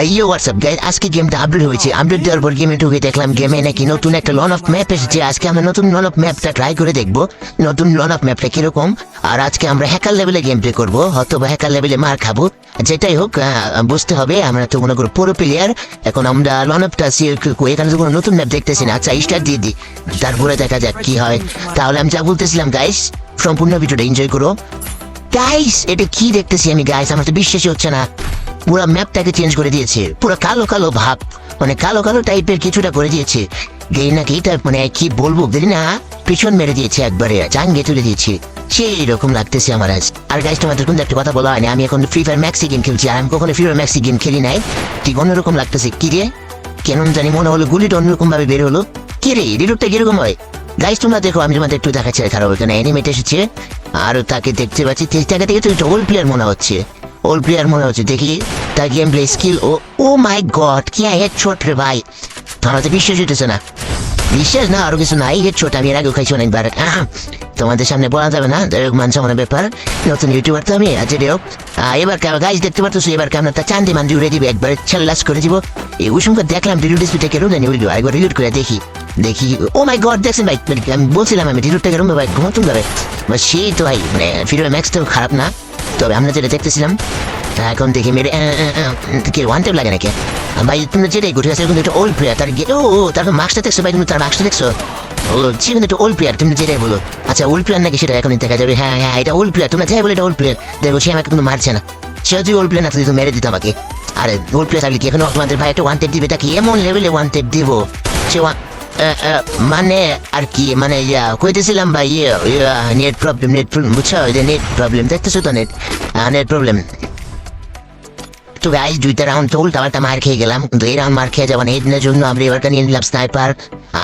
আইয়ো WhatsApp guys আজকে গেমটা আপডেট হয়েছে। আপডেট দেওয়ার পর গেমে ঢুকে দেখলাম গেমে নাকি নতুন একটা লন অফ ম্যাপ এসেছে। আজকে আমরা নতুন লন অফ ম্যাপটা ট্রাই করে দেখব। নতুন লন অফ ম্যাপটা কীরকম? আর আজকে আমরা হ্যাকার লেভেলে গেম প্লে করব। হয়তো বা হ্যাকার লেভেলে মার খাব। যেটাই হোক বুঝতে হবে, আমরা তো মনে করো পুরো প্লেয়ার এখন আমরা লন অফটা এখানে তো কোনো নতুন ম্যাপ দেখতেছি না। আচ্ছা স্টার্ট দিয়ে দিই। তারপরে দেখা যাক কি হয়। তাহলে আমি যা বলতেছিলাম গাইস সম্পূর্ণ ভিডিওটা এনজয় করো। গাইস এটা কি দেখতেছি আমি গাইস আমার তো বিশ্বাসই হচ্ছে না। পুরো ম্যাপটাকে চেঞ্জ করে দিয়েছে। পুরো কালো কালো ভাব। মানে কালো কালো টাইপের কিছুটা করে দিয়েছে। গেই নাকি এটা মানে কি বলব দেখি না, পিছন মেরে দিয়েছে একবারে চাঙ্গে তুলে দিয়েছে। সেই রকম লাগতেছে আমার আজ। আর গাইস তোমাদের কিন্তু একটা কথা বলা হয়নি, আমি এখন ফ্রি ফায়ার ম্যাক্সি গেম খেলছি, আর আমি কখনো ফ্রি ফায়ার ম্যাক্সি গেম খেলি নাই। ঠিক অন্যরকম লাগতেছে, কি রে? কেন জানি মনে হলো গুলিটা অন্যরকম ভাবে বের হলো। কি রে রিলুকটা কীরকম হয়? গাইস তোমরা দেখো, আমি তোমাদের একটু দেখাচ্ছি, খারাপ এখানে অ্যানিমেট এসেছে, আর তাকে দেখতে পাচ্ছি তেইশ টাকা থেকে একটু প্লেয়ার মনে হচ্ছে। ওল্ড প্লেয়ার মনে হচ্ছে, দেখি। তার game play skill O oh my god কি হেড ছোট রে ভাই। আমার তো বিশ্বাস হইতেছে না। বিশ্বাস না, আরও কিছু নাই হেড ছোট আমি এর আগে খাইছি অনেকবার। তোমাদের সামনে বলা যাবে না হোক মান ব্যাপার। নতুন ইউটিউবার তো আমি আজ হোক। এবার গাইজ দেখতে পারতো এবার কেমন একটা চান্দি মান্দি উড়ে দিবে একবার ছেল্লাস করে দিব। এই উসুমকে দেখলাম রিলু ডিসপ্লে কেন জানি উড়ে একবার রিলুট করে দেখি। দেখি, ও মাই গড দেখছেন ভাই? মানে আমি বলছিলাম আমি রিলুটটা কেরম ভাই ঘুমাতুন যাবে সেই তো ভাই মানে ফিরোর ম্যাক্স তো খারাপ না। তবে আমরা যেটা দেখতেছিলাম এখন দেখি মেরে কি ওয়ান টেপ লাগে নাকি? ভাই তুমি যেটাই ঘুরে আছে কিন্তু একটা ওল্ড প্লেয়ার তার ও তারপর মার্কসটা দেখছ ভাই তুমি তার মার্কসটা দেখছ? ও সে কিন্তু একটা ওল্ড প্লেয়ার তুমি যেটাই বলো। আচ্ছা ওল্ড প্লেয়ার নাকি সেটা এখন দেখা যাবে। হ্যাঁ হ্যাঁ এটা ওল্ড প্লেয়ার তোমরা যাই বলে এটা ওল্ড প্লেয়ার দেখো সে আমাকে কিন্তু মারছে না। সে যদি ওল্ড প্লেয়ার না থাকলে তো মেরে দিত আমাকে। আরে ওল্ড প্লেয়ার থাকলে কি এখন তোমাদের ভাই একটা ওয়ান টেপ দিবে? তাকে এমন লেভেলে ওয়ান টেপ দিব? সে আহ, মানে আর কি মানে ইয়া, কইতেছিলাম ভাই ইয়ে নেট প্রবলেম নেট প্রবলেম বুঝছ? যে নেট প্রবলেম দেখতেছো তো নেট নেট প্রবলেম তো গাইজ দুইটা রাউন্ড তো উল্টা পাল্টা মার খেয়ে গেলাম, কিন্তু এই রাউন্ড মার খেয়ে যাব না এই দিনের জন্য আমরা এবারটা নিয়ে নিলাম স্নাইপার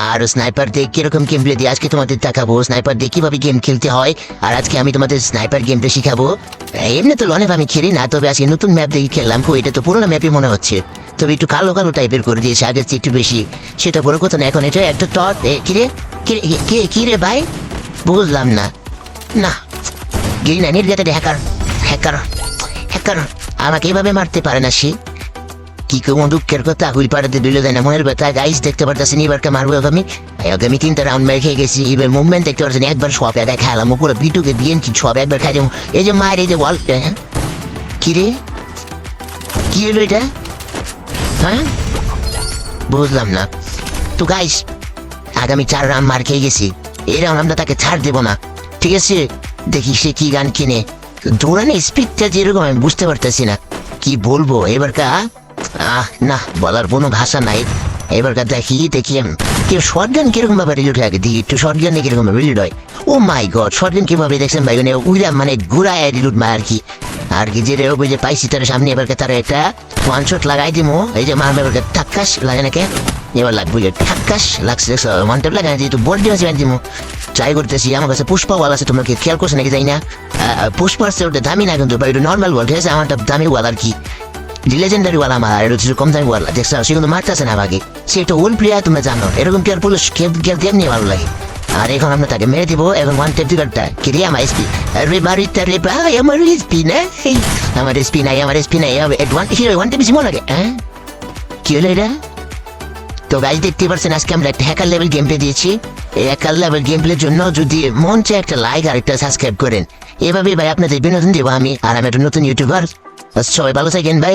আর স্নাইপার দিয়ে কীরকম গেম প্লে দিয়ে আজকে তোমাদের দেখাবো স্নাইপার দিয়ে কীভাবে গেম খেলতে হয়, আর আজকে আমি তোমাদের স্নাইপার গেমটা শিখাবো। এমনি তো লনেভ আমি খেলি না, তবে আজকে নতুন ম্যাপ দেখে খেললাম এটা তো পুরোনো ম্যাপই মনে হচ্ছে। তবে একটু কালো কালো টাইপের করে দিয়েছে, আগের চেয়ে একটু বেশি। সেটা বড় কথা না, এখন এটা একটা টট কিরে কিরে কে কিরে ভাই? বুঝলাম না। না, গিরি না নির্গেতে হ্যাকার হ্যাকার হ্যাকার আমাকে এভাবে মারতে পারে না সে। কি কোনো দুঃখের কথা, হুইল পাড়াতে দিল দেয় না, মনের ব্যথা গাইস দেখতে পারতেছি এবারকে মারবো আমি। আমি তিনটা রাউন্ড মেরে খেয়ে গেছি, এবার মুভমেন্ট দেখতে পারছেন একবার সব একা খেলাম পুরো বিটুকে দিয়ে কি সব একবার খাই এই যে মায়ের, এই যে ওয়াল কি রে? কি হলো এটা? হ্যাঁ? বুঝলাম না। তো গাইস আগামী চার রাউন্ড মার খেয়ে গেছি। রাউন্ড আমরা তাকে ছাড় দেবো না। ঠিক আছে? দেখি সে কি গান কিনে। দৌড়ানো স্পিডটা যেরকম, আমি বুঝতে পারতেছি না। কি বলব? এবারকা আহ, না, বলার কোনো ভাষা নাই। এবারকার দেখি দেখি কেউ শর্ট গান কীরকম ভাবে রিলিট হয় দেখি, একটু শর্ট গানে কীরকম রিলিট হয়। ও মাই গড শর্ট গান কীভাবে দেখছেন ভাই মানে উইরা মানে ঘুরায় রিলুট মায় আর কি? আর রেও যে পাইছি তার সামনে এবারকে তারা একটা ওয়ান শট লাগাই দিমো। এই যে মারবে এবারকে ঠাক্কাস লাগে নাকি? এবার লাগবে যে ঠাক্কাস লাগছে ওয়ান টেপ লাগাই যেহেতু বোর্ড দিয়ে দিমো। ট্রাই করতেছি, আমার কাছে পুষ্পা ওয়াল আছে, তোমরা কি খেয়াল করছ নাকি যাই না। পুষ্পার সে ওটা দামি না কিন্তু ওটা নর্মাল ওয়াল ঠিক আছে? আমারটা দামি ওয়াল আর কি। লেজেন্ডারি ওয়াল আমার, আর এটা হচ্ছে কম দামি ওয়াল দেখছ? সে কিন্তু মারতেছে না আমাকে। সে একটা ওল্ড প্লেয়ার তোমরা জানো, এরকম প্লেয়ার পুলিশ খেলতে এমনি ভালো লাগে? আর এখন আমরা তাকে মেরে দিব এবং ওয়ান টেপ দিবারটা কি রে আমার এসপি আরে বাড়িতে রে ভাই, আমার এসপি না আমার এসপি নাই, আমার এসপি নাই। ওয়ান ওয়ান টেপ বেশি মনে লাগে হ্যাঁ? কি হলো এটা? তো গাইজ দেখতে পারছেন, আজকে আমরা একটা হ্যাকার লেভেল গেম প্লে দিয়েছি। এই হ্যাকার লেভেল গেম প্লের জন্য যদি মন চায় একটা লাইক আর একটা সাবস্ক্রাইব করেন। এভাবে ভাই আপনাদের বিনোদন দেবো আমি, আর আমি একটা নতুন ইউটিউবার সবাই ভালো থাকেন ভাই